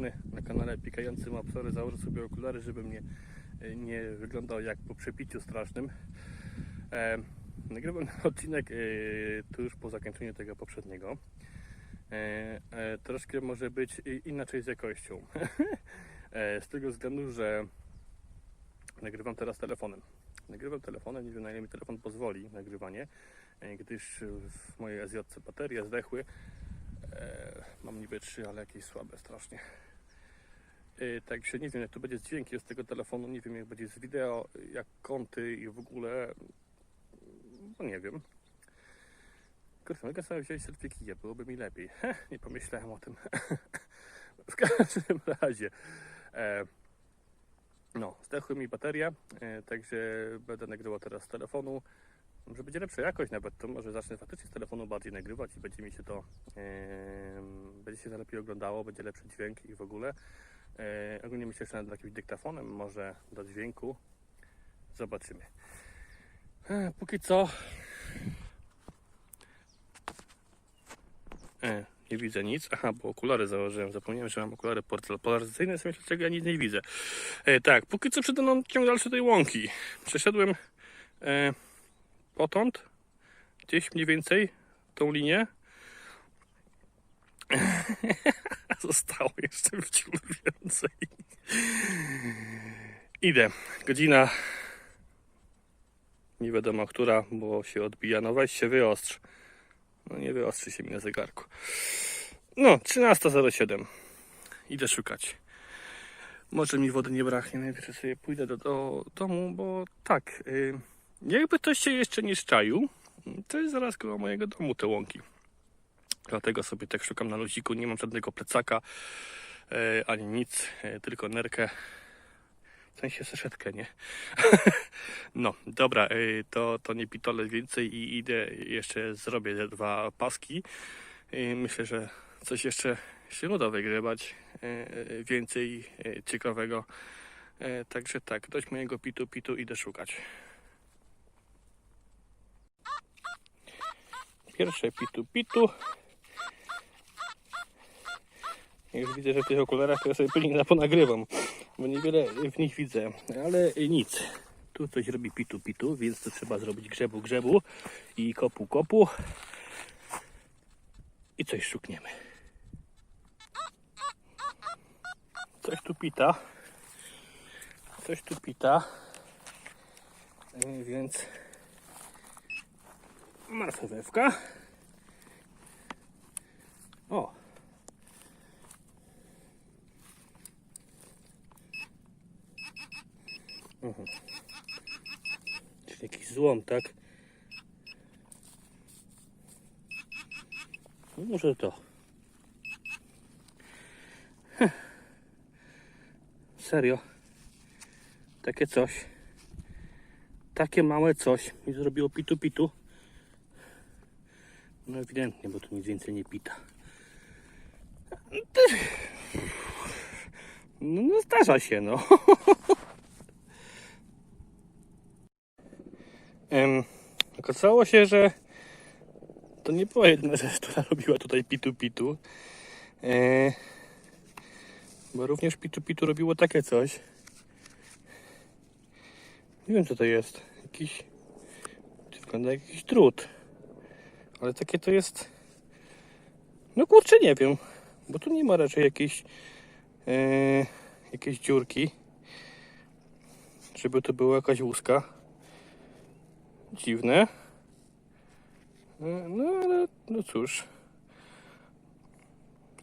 na kanale Pikający Mapsory. Założę sobie okulary, żeby mnie e, nie wyglądał jak po przepiciu strasznym. E, nagrywam odcinek e, tuż po zakończeniu tego poprzedniego. E, e, troszkę może być inaczej z jakością. e, z tego względu, że nagrywam teraz telefonem. Nagrywam telefonem, nie wiem na ile mi telefon pozwoli nagrywanie, e, gdyż w mojej SJ baterie zdechły. E, mam niby trzy, ale jakieś słabe strasznie. E, Także nie wiem jak to będzie z dźwiękiem z tego telefonu, nie wiem jak będzie z wideo, jak kąty i w ogóle, no nie wiem. Kurczę, mogę sobie wziąć selfie kija, byłoby mi lepiej. Nie pomyślałem o tym. w każdym razie, e, no, zdechły mi bateria, e, także będę nagrywał teraz z telefonu. Może będzie lepsza jakość nawet, to może zacznę faktycznie z telefonu bardziej nagrywać i będzie mi się to, em, będzie się to lepiej oglądało, będzie lepszy dźwięk i w ogóle. E, ogólnie myślę, że nad jakimś dyktafonem może do dźwięku. Zobaczymy. E, póki co... E, nie widzę nic. Aha, bo okulary założyłem. Zapomniałem, że mam okulary polaryzacyjne, sobie myślę, czego ja nic nie widzę. Tak, póki co przede mną ciąg dalszy tej łąki. Przeszedłem e, potąd, gdzieś mniej więcej tą linię. Zostało jeszcze wciąż więcej. Idę. Godzina nie wiadomo która, bo się odbija. No weź się wyostrz. No nie wyostrzy się mi na zegarku. No, 13.07. Idę szukać. Może mi wody nie braknie, najpierw sobie pójdę do, do domu, bo tak, y, jakby ktoś się jeszcze nie szczaił, to jest zaraz koło mojego domu te łąki. Dlatego sobie tak szukam na luziku, nie mam żadnego plecaka, e, ani nic, e, tylko nerkę. W sensie saszetkę, nie? no, dobra, e, to, to nie pitole więcej i idę, jeszcze zrobię dwa paski. Myślę, że coś jeszcze się uda wygrywać, więcej ciekawego. Także tak, dość mojego pitu pitu idę szukać. Pierwsze pitu pitu. Już widzę, że w tych okularach to ja sobie pewnie na ponagrywam, bo niewiele w nich widzę, ale nic. Tu coś robi pitu pitu, więc to trzeba zrobić grzebu grzebu i kopu kopu i coś szukniemy. Coś tu pita. Coś tu pita. E, Więc marchewka. O. Mhm. Czyli jakiś złom, tak? No może to. Heh. Serio. Takie coś. Takie małe coś mi zrobiło pitu pitu. No ewidentnie, bo tu nic więcej nie pita. No, no zdarza się, no. Em, Okazało się, że to nie była jedyna rzecz, która robiła tutaj pitu pitu. E, bo również pitu pitu robiło takie coś. Nie wiem co to jest. Jakiś. Wygląda jak jakiś drut. Ale takie to jest. No kurczę, nie wiem. Bo tu nie ma raczej jakiejś. E, jakiejś dziurki. Żeby to była jakaś łuska. Dziwne. No ale no cóż.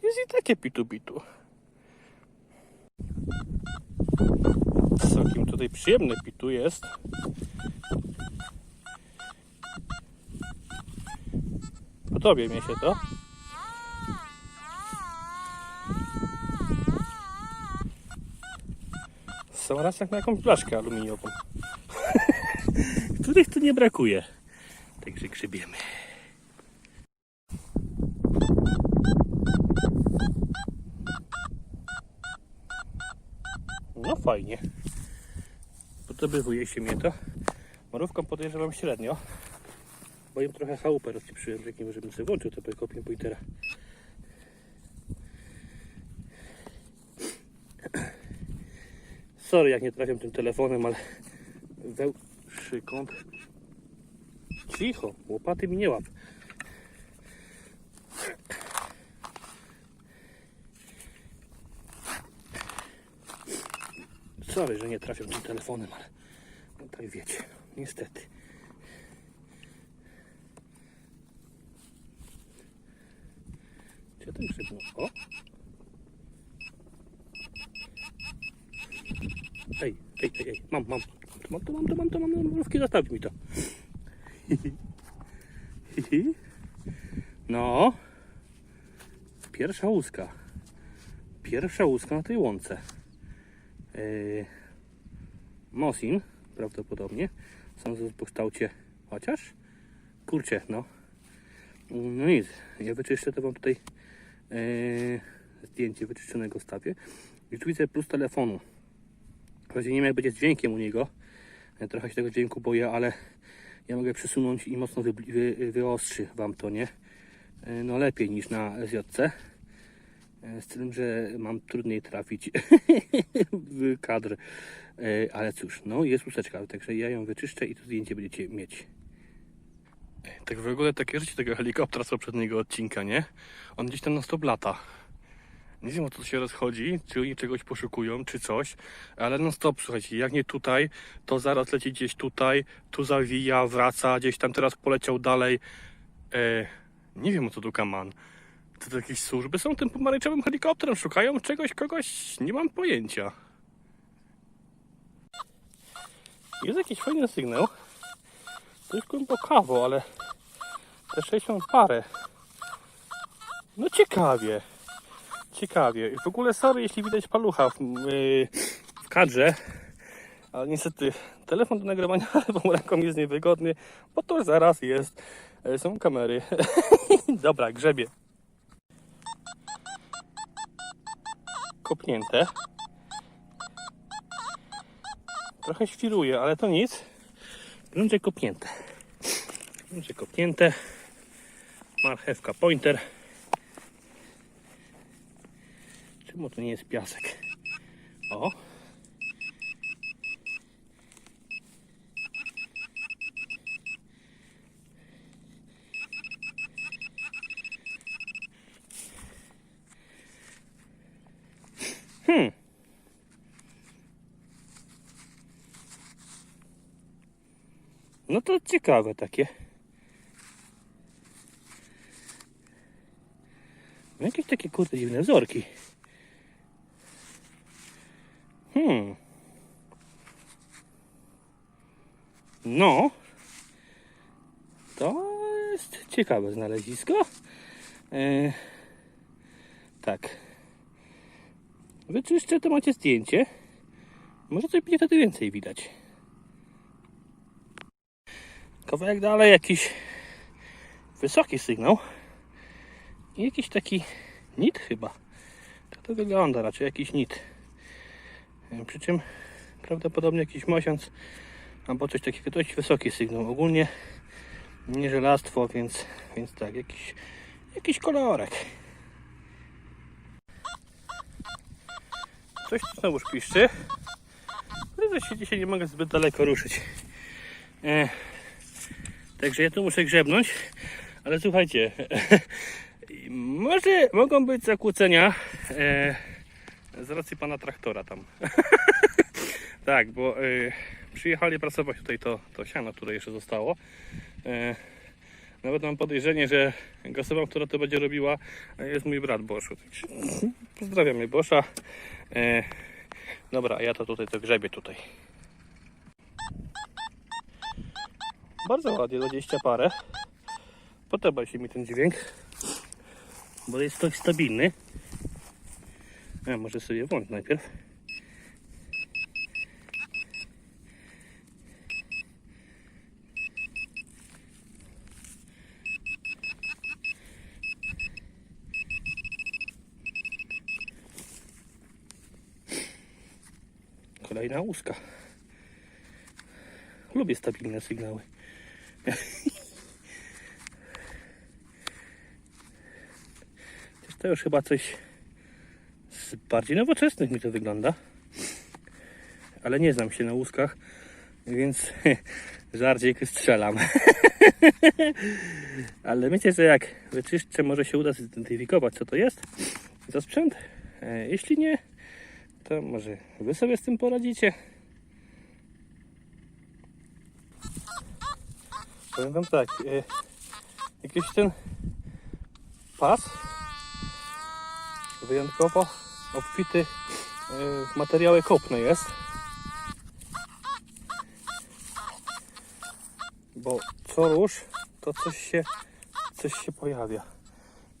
Jest i takie pitu pitu. Całkiem tutaj przyjemne pitu jest. Podobie mi się to. Są raz jak na jakąś blaszkę aluminiową. których tu nie brakuje. Także grzebiemy. No fajnie. Podobywuje się mnie to. Morówką podejrzewam średnio. Bo im trochę chałupę rozcieprzyłem, że nie żebym sobie włączył to kopię Pointera. Sorry jak nie trafiam tym telefonem, ale wełszy kąt. Cicho, łopaty mi nie łap. Sorry, że nie trafiam tym telefonem, ale no tak wiecie, niestety. Gdzie ten krzyknął? O! Ej, ej, ej, ej, mam, mam. Mam to, mam to, mam to, mam to, mrówki, zostaw mi to. No. Pierwsza łuska. Pierwsza łuska na tej łące. Yy, Mosin prawdopodobnie. Sądzę po kształcie chociaż. Kurczę, no. No nic, ja wyczyszczę to wam tutaj yy, zdjęcie wyczyszczonego stawię. Tu widzę plus telefonu. Wprawdzie nie wiem jak będzie z dźwiękiem u niego. Ja trochę się tego dźwięku boję, ale ja mogę przesunąć i mocno wy, wy, wyostrzy wam to, nie? Yy, No lepiej niż na SJC. Yy, Z tym, że mam trudniej trafić w kadr. Ale cóż, no jest łuseczka, także ja ją wyczyszczę i to zdjęcie będziecie mieć. Tak w ogóle takie życie tego helikoptera z poprzedniego odcinka, nie? On gdzieś tam na stop lata. Nie wiem o co się rozchodzi, czy oni czegoś poszukują, czy coś, ale non stop, słuchajcie, jak nie tutaj, to zaraz leci gdzieś tutaj, tu zawija, wraca, gdzieś tam teraz poleciał dalej. E, nie wiem o co tu kaman. To, to jakieś służby są tym pomarańczowym helikopterem, szukają czegoś, kogoś, nie mam pojęcia. Jest jakiś fajny sygnał. Jest głębokawo, ale te 60 parę. No ciekawie. Ciekawie. W ogóle sorry, jeśli widać palucha w, yy, w kadrze. Ale niestety telefon do nagrywania lewą ręką jest niewygodny, bo to zaraz jest. e, Są kamery. Dobra, grzebie. Kopnięte. Trochę świruje, ale to nic. Będzie kopnięte. Będzie kopnięte. Marchewka pointer. Czemu to nie jest piasek? O. Hmm. No to ciekawe takie. Jakieś takie kurde dziwne wzorki. Hmm. No. To jest ciekawe znalezisko. E, tak. Wyczyszczę, to macie zdjęcie. Może coś będzie wtedy więcej widać. Kawałek dalej jakiś wysoki sygnał. I jakiś taki nit chyba. Tak to wygląda, raczej jakiś nit. E, Przy czym prawdopodobnie jakiś mosiąc albo coś takiego, dość wysoki sygnał. Ogólnie nie żelastwo, więc, więc tak, jakiś, jakiś kolorek. Coś tu znowu piszczy. Ale się dzisiaj nie mogę zbyt daleko ruszyć. E, także ja tu muszę grzebnąć, ale słuchajcie, może mogą być zakłócenia e, z racji pana traktora tam. tak, bo e, przyjechali pracować tutaj to, to siano, które jeszcze zostało. E, nawet mam podejrzenie, że osobą, która to będzie robiła, jest mój brat Boszu. Także Pozdrawiamy Bosza. E, dobra, ja to tutaj to grzebię tutaj. Bardzo ładnie, 20 parę. Podoba się mi ten dźwięk, bo jest dość stabilny. Ja może sobie włącz najpierw. Kolejna łuska. Lubię stabilne sygnały. Też to już chyba coś bardziej nowoczesnych mi to wygląda. ale nie znam się na łuskach, więc żardziej strzelam. ale myślę, że jak wyczyszczę, może się uda zidentyfikować, co to jest za sprzęt. E, Jeśli nie, to może wy sobie z tym poradzicie. Powiem wam tak, e, jakiś ten pas wyjątkowo obfity e, w materiały kopne jest. Bo co róż, to coś się, coś się pojawia.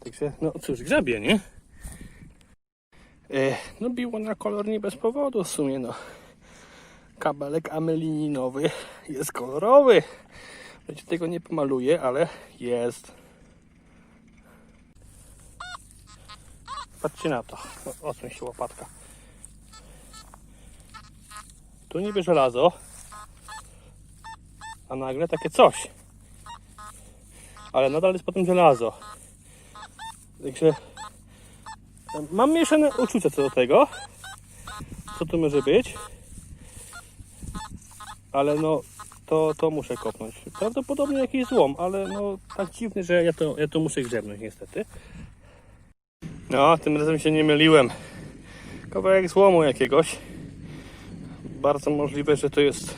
Także, no cóż, grzebie, nie? E, no biło na kolor nie bez powodu w sumie, no. Kabelek amelininowy jest kolorowy. Wiecie, tego nie pomaluję, ale jest. Patrzcie na to. Odsuń się łopatka. Tu niby żelazo, a nagle takie coś. Ale nadal jest potem żelazo. Także mam mieszane uczucia co do tego. Co to może być? Ale no, to, to muszę kopnąć. Prawdopodobnie jakiś złom, ale no tak dziwny, że ja to, ja to muszę grzebnąć niestety. No, tym razem się nie myliłem. Kawałek złomu jakiegoś. Bardzo możliwe, że to jest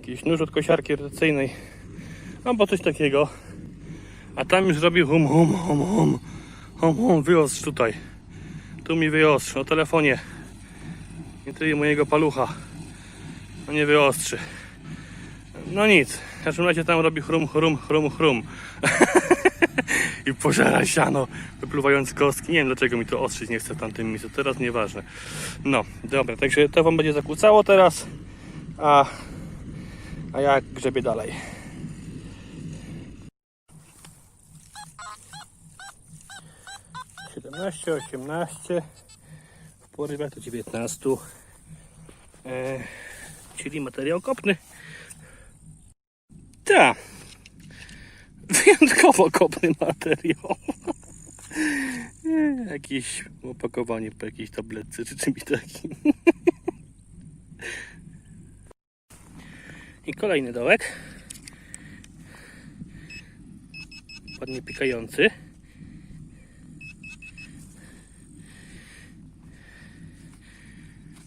jakiś nóż od kosiarki rotacyjnej. Albo coś takiego. A tam już zrobił hum hum hum hum. Hum hum, wyostrz tutaj. Tu mi wyostrz, o telefonie. Nie tyle mojego palucha. No nie wyostrzy. No nic. W każdym razie tam robi chrum, chrum, chrum, chrum. I pożera siano, wypluwając kostki. Nie wiem dlaczego mi to ostrzyć nie chce w tamtym miejscu. Teraz nieważne. No, dobra, także to wam będzie zakłócało teraz. A, a ja grzebię dalej. Siedemnaście, osiemnaście, w porywach to dziewiętnastu. E, czyli materiał kopny. Tak. Wyjątkowo kopny materiał. Jakieś opakowanie po jakiejś tabletce czy czymś takim. I kolejny dołek. Ładnie pikający.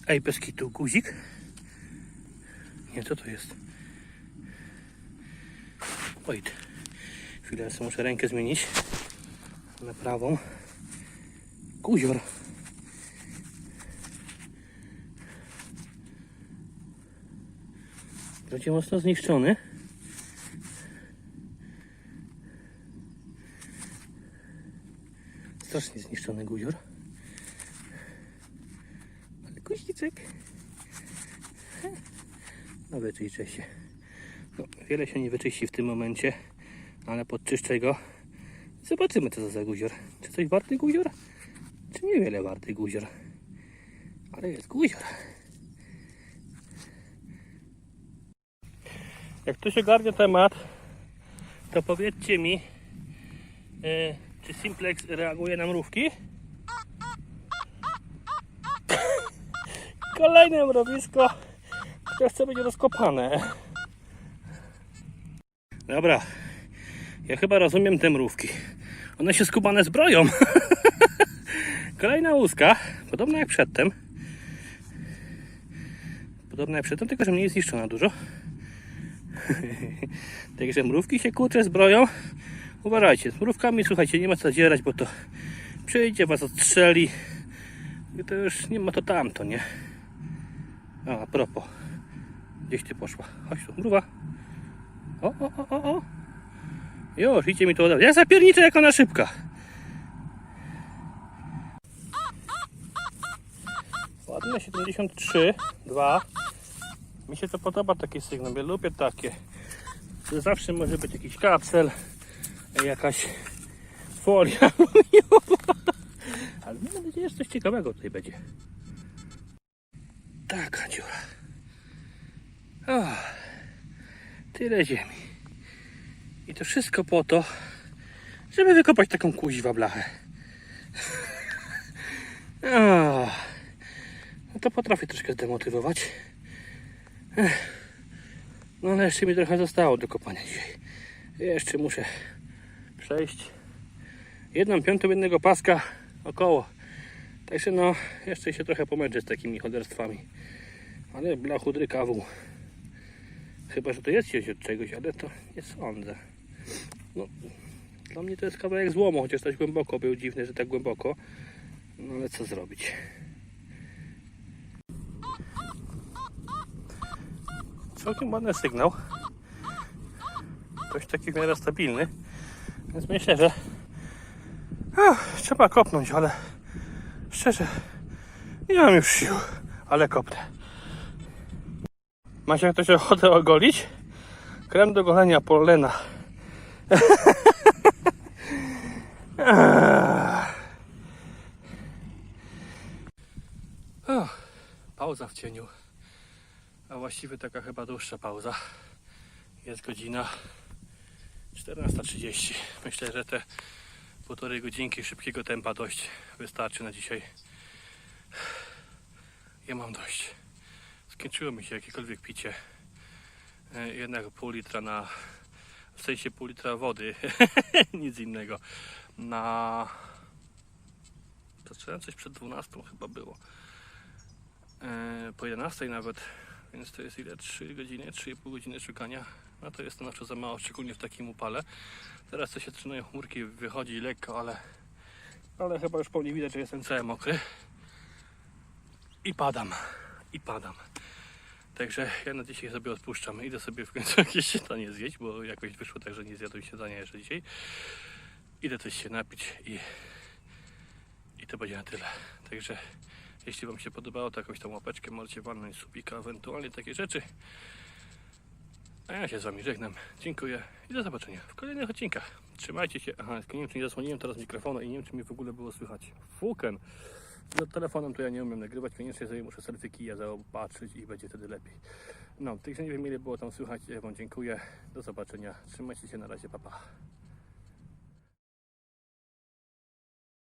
Ej, bez kitu guzik. Nie, co to jest? Wait. Chwilę, sobie muszę rękę zmienić na prawą. Guzior. Będzie mocno zniszczony. Strasznie zniszczony guzior. Ale guziczek. No wyczyszczę się. No, wiele się nie wyczyści w tym momencie, ale podczyszczę go. Zobaczymy co to za guzior. Czy coś warty guzior? Czy niewiele warty guzior? Ale jest guzior. Jak ktoś ogarnia temat, to powiedzcie mi, e, czy Simplex reaguje na mrówki? Kolejne mrowisko, które chce być rozkopane. Dobra, ja chyba rozumiem te mrówki. One się skubane zbroją. Kolejna łuska, podobna jak przedtem. Podobna jak przedtem, tylko że mniej zniszczona dużo. Także mrówki się kurczę zbroją. Uważajcie, z mrówkami słuchajcie, nie ma co zadzierać, bo to przyjdzie, was odstrzeli. I to już nie ma to tamto, nie? A, a propos. Gdzieś ty poszła. Chodź tu, mrówa. O, o, o, o, o. Już, idźcie mi to od razu. Ja zapierniczę jak ona szybka. Ładne 73, 2. Mi się to podoba taki sygnał, ja lubię takie. Zawsze może być jakiś kapsel, jakaś folia. Ale mam nadzieję, że coś ciekawego tutaj będzie. Taka dziura. O, tyle ziemi. I to wszystko po to, żeby wykopać taką kuźwa blachę. O, to potrafię troszkę zdemotywować. No ale jeszcze mi trochę zostało do kopania dzisiaj. Jeszcze muszę przejść jedną piątą jednego paska około. Także no, jeszcze się trochę pomęczę z takimi choderstwami. Ale blachudry kawu. Chyba, że to jest gdzieś od czegoś, ale to nie sądzę. No, dla mnie to jest kawałek złomu, chociaż dość głęboko był dziwny, że tak głęboko. No ale co zrobić? Całkiem ładny sygnał. Dość taki w miarę stabilny. Więc myślę, że ach, trzeba kopnąć, ale szczerze nie mam już sił, ale kopnę. Macie ktoś ochotę ogolić? Krem do golenia Polena. Ach, Pauza w cieniu. A właściwie taka chyba dłuższa pauza. Jest godzina 14.30. Myślę, że te półtorej godzinki szybkiego tempa dość wystarczy na dzisiaj. Ja mam dość. Skończyło mi się jakiekolwiek picie. E, Jednak pół litra na. W sensie pół litra wody. Nic innego. Na. Zacząłem coś przed 12 chyba było. E, Po 11 nawet. Więc to jest ile? 3 godziny, 3,5 godziny szukania. No to jest stanowczo za mało, szczególnie w takim upale. Teraz to się zaczynają chmurki, wychodzi lekko, ale. Ale chyba już po mnie widać, że jestem cały mokry. I padam. I padam. Także ja na dzisiaj sobie odpuszczam. Idę sobie w końcu jakieś śniadanie zjeść, bo jakoś wyszło tak, że nie zjadłem śniadania jeszcze dzisiaj. Idę coś się napić i, i to będzie na tyle. Także jeśli Wam się podobało, to jakąś tam łapeczkę możecie walnąć, subika, ewentualnie takie rzeczy. A ja się z Wami żegnam. Dziękuję i do zobaczenia w kolejnych odcinkach. Trzymajcie się. Aha, nie wiem, czy nie zasłoniłem teraz mikrofonu i nie wiem, czy mi w ogóle było słychać. Fuken. No telefonem to ja nie umiem nagrywać, koniecznie sobie muszę selfie kija zaopatrzyć i będzie wtedy lepiej. No, także nie wiem ile było tam słychać, ja Wam dziękuję. Do zobaczenia. Trzymajcie się na razie, papa. Pa.